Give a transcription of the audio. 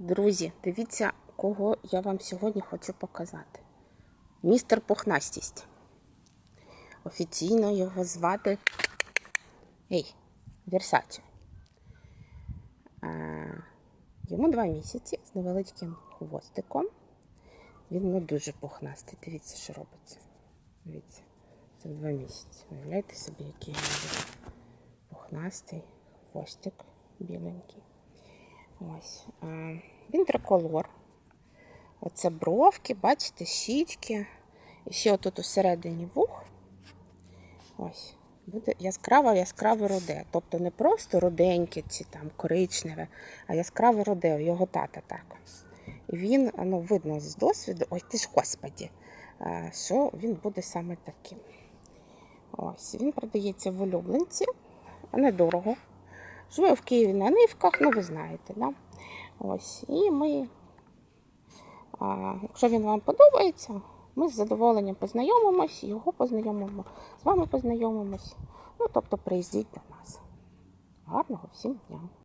Друзі, дивіться, кого я вам сьогодні хочу показати. Містер Пухнастість. Офіційно його звати Ей, Версаче. Йому два місяці з невеличким хвостиком. Він не дуже пухнастий. Дивіться, що робиться. Дивіться, це два місяці. Уявляєте собі, який він пухнастий, хвостик біленький. Ось. Він триколор. Оце бровки, бачите, щічки. І ще отут усередині вух. Ось. Буде яскраво яскраве руде. Тобто не просто руденьке чи там коричневе, а яскраве руде. У його тата так. І він, ну, видно з досвіду, ой ти ж господі, що він буде саме таким. Ось, він продається в улюбленці, а недорого. Живе в Києві на нивках, ну ви знаєте, да? Ось. І ми, а, якщо він вам подобається, ми з задоволенням познайомимось, його познайомимо, з вами познайомимось. Ну, тобто приїздіть до нас. Гарного всім дня!